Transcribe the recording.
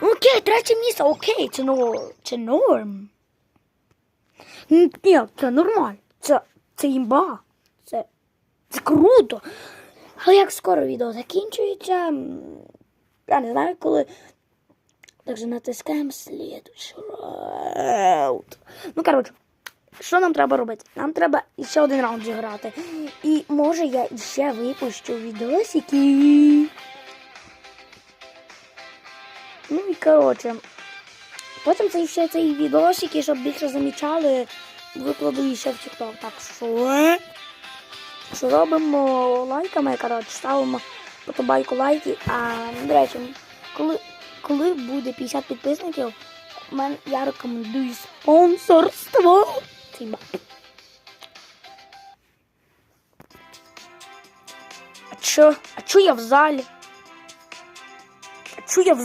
Окей, третє місце, окей, це, но, це норм. Ні, це нормально. Це, це імба. Це, це круто. Але як скоро відео закінчується, я не знаю, коли. Так же натискаємо слідуючий раунд. Ну, коротше, що нам треба робити? Нам треба ще один раунд зіграти. І може я ще випущу відосики. Ну і коротше. Потім це ще цей відосики, щоб більше замічали, викладу ще в TikTok. Так що, що робимо лайками, коротше, ставимо подобайку лайки. А до речі, коли, коли буде 50 підписників, мен, я рекомендую спонсорство. А чо? А чо я в залі? А чо я в